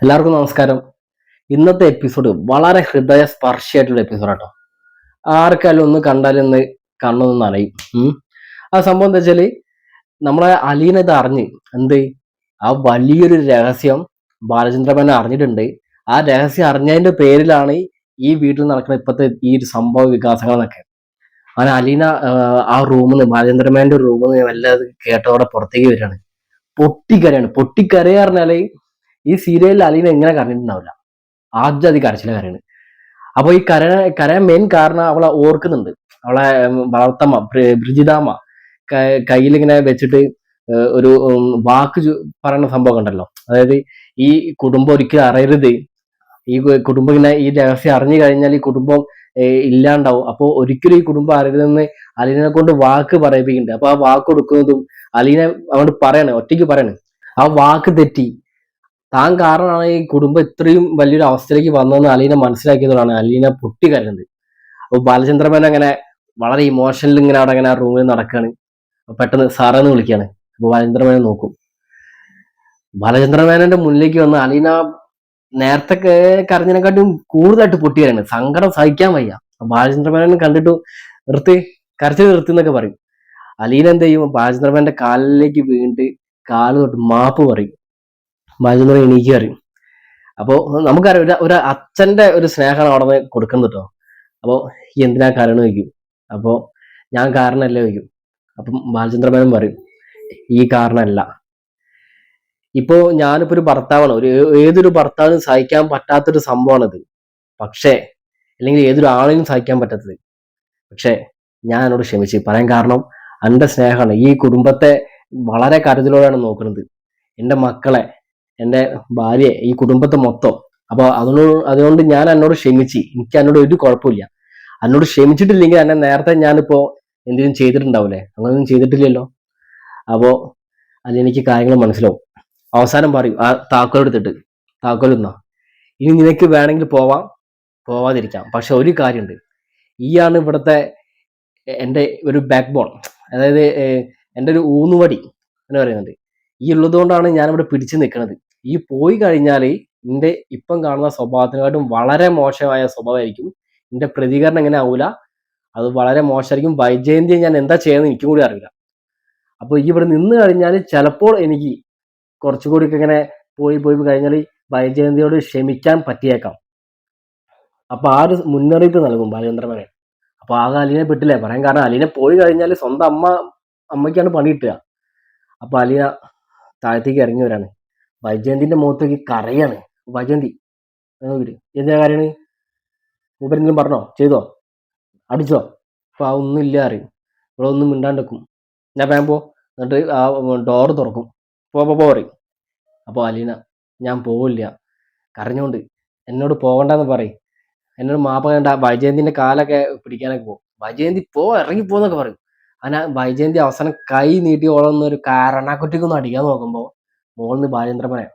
എല്ലാവർക്കും നമസ്കാരം. ഇന്നത്തെ എപ്പിസോഡ് വളരെ ഹൃദയ സ്പർശിയായിട്ടുള്ള എപ്പിസോഡ് കേട്ടോ ആർക്കാലും ഒന്ന് കണ്ടാലൊന്ന് കണ്ണൊന്ന് നനയും. ആ സംഭവം എന്താ വെച്ചാൽ നമ്മളെ അലീന ഇത് അറിഞ്ഞ് എന്ത്? ആ വലിയൊരു രഹസ്യം ബാലചന്ദ്രമേന അറിഞ്ഞിട്ടുണ്ട്. ആ രഹസ്യം അറിഞ്ഞതിന്റെ പേരിലാണ് ഈ വീട്ടിൽ നടക്കുന്ന ഇപ്പോഴത്തെ ഈ ഒരു സംഭവ വികാസങ്ങളൊക്കെ അങ്ങനെ അലീന ആ, ആ റൂമിൽ നിന്ന് ബാലചന്ദ്രമേന്റെ റൂമിൽ നിന്ന് വല്ലാതെ കേട്ടതോടെ പുറത്തേക്ക് വരികയാണ്. പൊട്ടിക്കരയാണ്. പൊട്ടിക്കരയെന്ന് പറഞ്ഞാൽ ഈ സീരിയലിൽ അലീന എങ്ങനെ കരഞ്ഞിട്ടുണ്ടാവില്ല ആദ്യം അത് കരച്ചില കരയാണ്. അപ്പൊ ഈ കര കരയാൻ മെയിൻ കാരണം അവളെ ഓർക്കുന്നുണ്ട്. അവളെ വളർത്തമ്മ ബ്രി- ബ്രിജിതാമ്മ കയ്യിൽ ഇങ്ങനെ വെച്ചിട്ട് ഒരു വാക്ക് പറയുന്ന സംഭവം ഉണ്ടല്ലോ. അതായത് ഈ കുടുംബം ഒരിക്കലും അറിയരുത്. ഈ കുടുംബം ഇങ്ങനെ ഈ രഹസ്യം അറിഞ്ഞു കഴിഞ്ഞാൽ ഈ കുടുംബം ഇല്ലാണ്ടാവും. അപ്പൊ ഒരിക്കലും ഈ കുടുംബം അറിയരുതെന്ന് അലീനെ കൊണ്ട് വാക്ക് പറയിപ്പിക്കുന്നുണ്ട്. അപ്പൊ ആ വാക്ക് കൊടുക്കുന്നതും അലീനെ അങ്ങോട്ട് പറയണേ ഒറ്റയ്ക്ക് പറയണേ. ആ വാക്ക് തെറ്റി. താൻ കാരണമാണ് ഈ കുടുംബം ഇത്രയും വലിയൊരു അവസ്ഥയിലേക്ക് വന്നതെന്ന് അലീന മനസ്സിലാക്കിയതോടാണ് അലീന പൊട്ടി കരുതുന്നത് അപ്പൊ ബാലചന്ദ്രമേന അങ്ങനെ വളരെ ഇമോഷണൽ ഇങ്ങനെ അവിടെ അങ്ങനെ റൂമിൽ നടക്കുകയാണ് പെട്ടെന്ന് സാറെന്ന് വിളിക്കുകയാണ് അപ്പൊ ബാലചന്ദ്രമേനൻ നോക്കും. ബാലചന്ദ്രമേനന്റെ മുന്നിലേക്ക് വന്ന് അലീന നേരത്തെ കരഞ്ഞതിനെക്കാട്ടും കൂടുതലായിട്ട് പൊട്ടി കരയാണ്. സങ്കടം സഹിക്കാൻ വയ്യ. ബാലചന്ദ്രമേനെ കണ്ടിട്ട് നിർത്തി കരച്ചിൽ നിർത്തി എന്നൊക്കെ പറയും. അലീന എന്ത് ചെയ്യും? ബാലചന്ദ്രമേന്റെ കാലിലേക്ക് വീണിട്ട് കാൽ തൊട്ട് മാപ്പ് പറയും. ബാലചന്ദ്രൻ എണീക്ക് അറിയും അപ്പോൾ നമുക്കറിയാം ഒരു ഒരു അച്ഛന്റെ ഒരു സ്നേഹമാണ് അവിടെ നിന്ന് കൊടുക്കുന്നത് കേട്ടോ അപ്പോൾ എന്തിനാ കാരണം വയ്ക്കും അപ്പോൾ ഞാൻ കാരണമല്ല വയ്ക്കും അപ്പം ബാലചന്ദ്രമേനൻ പറയും ഈ കാരണമല്ല. ഇപ്പോ ഞാനിപ്പോ ഒരു ഭർത്താവാണ്. ഒരു ഏതൊരു ഭർത്താവിനും സഹിക്കാൻ പറ്റാത്തൊരു സംഭവമാണിത്. പക്ഷേ അല്ലെങ്കിൽ ഏതൊരു ആളിനും സഹിക്കാൻ പറ്റാത്തത്. പക്ഷേ ഞാൻ എന്നോട് ക്ഷമിച്ച് പറയാൻ കാരണം എന്റെ സ്നേഹമാണ് ഈ കുടുംബത്തെ വളരെ കരുതലോടെയാണ് നോക്കുന്നത്. എന്റെ മക്കളെ എന്റെ ഭാര്യയെ ഈ കുടുംബത്തെ മൊത്തം. അപ്പൊ അതുകൊണ്ട് അതുകൊണ്ട് ഞാൻ എന്നോട് ക്ഷമിച്ച്. എനിക്ക് എന്നോട് ഒരു കുഴപ്പമില്ല എന്നോട് ക്ഷമിച്ചിട്ടില്ലെങ്കിൽ എന്നെ നേരത്തെ ഞാനിപ്പോ എന്തെങ്കിലും ചെയ്തിട്ടുണ്ടാവില്ലേ അങ്ങനൊന്നും ചെയ്തിട്ടില്ലല്ലോ. അപ്പോ അതിലെനിക്ക് കാര്യങ്ങൾ മനസ്സിലാവും. അവസാനം പറയും ആ താക്കോൽ എടുത്തിട്ട് താക്കോൽ എന്നാ ഇനി നിനക്ക് വേണമെങ്കിൽ പോവാം പോവാതിരിക്കാം. പക്ഷെ ഒരു കാര്യമുണ്ട്. ഈയാണ് ഇവിടുത്തെ എന്റെ ഒരു ബാക്ക് ബോൺ അതായത് എന്റെ ഒരു ഊന്നുവടി എന്ന് പറയുന്നുണ്ട്. ഈ ഉള്ളതുകൊണ്ടാണ് ഞാനിവിടെ പിടിച്ചു നിൽക്കുന്നത് ഈ പോയി കഴിഞ്ഞാൽ എന്റെ ഇപ്പം കാണുന്ന സ്വഭാവത്തിനെക്കാട്ടും വളരെ മോശമായ സ്വഭാവമായിരിക്കും. എന്റെ പ്രതികരണം എങ്ങനെ ആവില്ല അത് വളരെ മോശമായിരിക്കും. വൈജയന്തി ഞാൻ എന്താ ചെയ്യുന്നത് എനിക്കും കൂടി അറിയില്ല. അപ്പോൾ ഈ ഇവിടെ നിന്ന് കഴിഞ്ഞാൽ ചിലപ്പോൾ എനിക്ക് കുറച്ചുകൂടി കൂടി ഇങ്ങനെ പോയി പോയി കഴിഞ്ഞാൽ വൈജയന്തിയോട് ക്ഷമിക്കാൻ പറ്റിയേക്കാം. അപ്പോൾ ആ ഒരു മുന്നറിയിപ്പ് നൽകും ബാലചന്ദ്രമനെ അപ്പോൾ ആകെ അലീനെ പെട്ടില്ലേ? പറയാൻ കാരണം അലീനെ പോയി കഴിഞ്ഞാൽ സ്വന്തം അമ്മ അമ്മയ്ക്കാണ് പണി കിട്ടുക. അപ്പോൾ അലീന താഴത്തേക്ക് ഇറങ്ങി വരാണ്. വൈജയന്തിന്റെ മുഖത്തേക്ക് കരയാണ്. വൈജയന്തി നോക്കിട്ട് കാര്യാണ്? മൂപ്പരെന്തെങ്കിലും പറഞ്ഞോ? ചെയ്തോ? അടിച്ചോ? അപ്പൊ ആ ഒന്നും ഇല്ല അറിയും ഇവിടെ ഒന്നും മിണ്ടാണ്ടെക്കും. ഞാൻ വേഗം പോ. എന്നിട്ട് ആ ഡോറ് തുറക്കും. പോ പോ പറയും. അപ്പോൾ അലീന ഞാൻ പോവില്ല. കരഞ്ഞോണ്ട് എന്നോട് പോകണ്ടെന്ന് പറയും. എന്നോട് മാപ്പ കണ്ട വൈജയന്തിന്റെ കാലൊക്കെ പിടിക്കാനൊക്കെ പോകും. വൈജയന്തി പോ ഇറങ്ങി പോന്നൊക്കെ പറയും. അങ്ങനെ വൈജയന്തി അവസാനം കൈ നീട്ടി ഓളൊന്നൊരു കാരണക്കുറ്റിക്കൊന്ന് അടിക്കാൻ നോക്കുമ്പോ മോളിന്ന് ബാലേന്ദ്രമനെ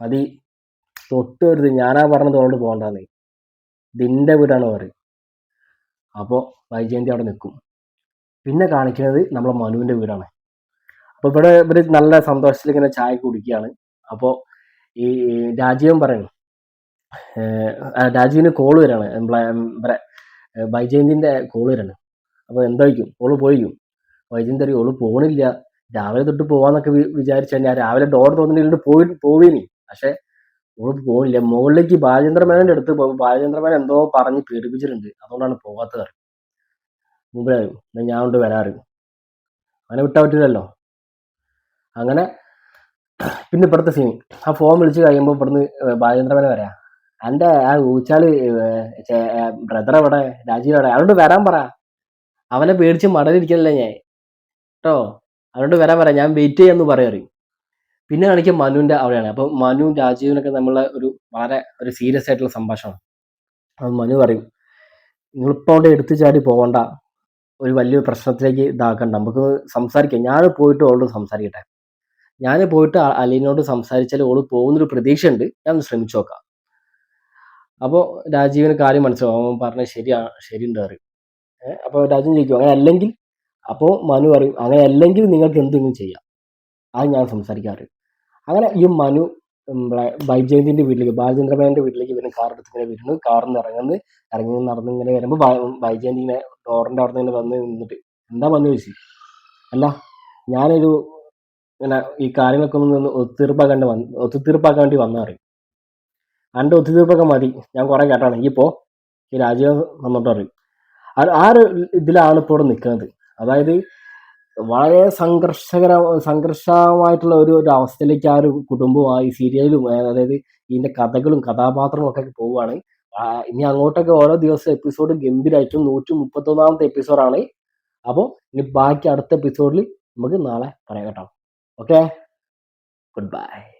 അതി തൊട്ട് വരുത് ഞാനാ പറഞ്ഞത് ഓളോട് പോകണ്ടെന്ന്. ഇതിന്റെ വീടാണ് പറയും. അപ്പോൾ വൈജയന്തി അവിടെ നിൽക്കും പിന്നെ കാണിക്കുന്നത് നമ്മളെ മനുവിന്റെ വീടാണ്. അപ്പോൾ ഇവിടെ ഇവർ നല്ല സന്തോഷത്തിൽ ഇങ്ങനെ ചായ കുടിക്കുകയാണ് അപ്പോൾ ഈ രാജീവൻ പറയുന്നു രാജീവിന് കോൾ വരാണ്. ഇവിടെ ഏഹ് വൈജയന്തിന്റെ കോൾ വരാണ്. അപ്പൊ എന്തായിരിക്കും? ഓൾ പോയിരിക്കും. വൈജയന്തി അറിയും ഓൾ പോണില്ല. രാവിലെ തൊട്ട് പോവാന്നൊക്കെ വിചാരിച്ചു ഞാൻ രാവിലെ ഡോർ തോന്നിട്ട് പോയി പോവേനി. പക്ഷെ ഓൾ പോകില്ല മുകളിലേക്ക് ബാലചന്ദ്രമേനന്റെ അടുത്ത് പോകും ബാലചന്ദ്രമേന എന്തോ പറഞ്ഞ് പീഡിപ്പിച്ചിട്ടുണ്ട്. അതുകൊണ്ടാണ് പോകാത്തത് മുമ്പേ ഞാൻ കൊണ്ട് വരാറ്. അങ്ങനെ വിട്ടാ പറ്റില്ലല്ലോ. അങ്ങനെ പിന്നെ ഇപ്പുറത്തെ സീൻ ആ ഫോൺ വിളിച്ച് കഴിയുമ്പോൾ ഇവിടുന്ന് ബാലചന്ദ്രമേന വരാ. എന്റെ ആ ഊച്ചാൽ ബ്രദർ അവിടെ രാജീവ് എവിടെ? അവനോട് വരാൻ പറ. അവനെ പേടിച്ച് മടലിരിക്കണല്ലേ ഞാൻ. കേട്ടോ അവനോട് വരാൻ പറയാം. ഞാൻ വെയിറ്റ് ചെയ്യാന്ന് പറയും പിന്നെ കാണിക്കുക മനുവിന്റെ അവിടെയാണ്. അപ്പൊ മനു രാജീവിനൊക്കെ നമ്മളെ ഒരു വളരെ ഒരു സീരിയസ് ആയിട്ടുള്ള സംഭാഷണമാണ്. അപ്പൊ മനു പറയും നിങ്ങളിപ്പോ അവിടെ എടുത്തു ചാടി പോകണ്ട ഒരു വലിയ പ്രശ്നത്തിലേക്ക് ഇതാക്കണ്ട. നമുക്ക് സംസാരിക്കാം. ഞാൻ പോയിട്ട് അവളോട് സംസാരിക്കട്ടെ. ഞാൻ പോയിട്ട് അലീനോട് സംസാരിച്ചാൽ ഓൾ പോകുന്നൊരു പ്രതീക്ഷയുണ്ട്. ഞാൻ ശ്രമിച്ചു നോക്കാം. അപ്പോൾ രാജീവിന് കാര്യം മനസ്സിലാവും. അവൻ പറഞ്ഞ ശരിയാണ് ശരിയുണ്ട് അപ്പോൾ രാജീവ് ചോദിക്കും അങ്ങനെ അല്ലെങ്കിൽ അപ്പോൾ മനു പറയും അങ്ങനെ അല്ലെങ്കിൽ നിങ്ങൾക്ക് എന്തെങ്കിലും ചെയ്യാം. അത് ഞാൻ സംസാരിക്കാറ് അങ്ങനെ ഈ മനു വൈജയന്തിന്റെ വീട്ടിലേക്ക് ബാലചന്ദ്രമേന്റെ വീട്ടിലേക്ക് ഇവന് കാർ എടുത്ത് ഇങ്ങനെ വരുന്നു. കാറിൽ നിന്ന് ഇറങ്ങുന്നു. ഇറങ്ങി നടന്ന് ഇങ്ങനെ വരുമ്പോൾ ബൈജയന്തി ഇങ്ങനെ ഡോറിന്റെ അവിടെ നിന്ന് വന്ന് നിന്നിട്ട് എന്താ വന്നു ചോദിച്ചു അല്ല ഞാനൊരു ഇങ്ങനെ ഈ കാര്യങ്ങളൊക്കെ ഒന്ന് ഒത്തുതീർപ്പാക്കാൻ വേണ്ടി വന്ന് ഒത്തുതീർപ്പാക്കാൻ വേണ്ടി വന്നാൽ അറിയും അന്റെ ഒത്തുതീർപ്പൊക്കെ മതി. ഞാൻ കുറെ കേട്ടാണ്. പോ. ഈ രാജീവ് വന്നിട്ടറിയും ആ- ഒരു ഇതിലാണ് ഇപ്പോൾ നിൽക്കുന്നത് അതായത് വളരെ സംഘർഷകര സംഘർഷമായിട്ടുള്ള ഒരു ഒരു അവസ്ഥയിലേക്ക് ആ ഒരു കുടുംബവും ആ ഈ സീരിയലും അതായത് ഇതിന്റെ കഥകളും കഥാപാത്രങ്ങളും ഒക്കെ പോവുകയാണ് ഇനി അങ്ങോട്ടൊക്കെ ഓരോ ദിവസം എപ്പിസോഡ് ഗംഭീരമായിട്ടും നൂറ്റി മുപ്പത്തൊന്നാമത്തെ എപ്പിസോഡാണ്. അപ്പോൾ ഇനി ബാക്കി അടുത്ത എപ്പിസോഡിൽ നമുക്ക് നാളെ പറയാം കേട്ടോ. ഓക്കെ? Good bye.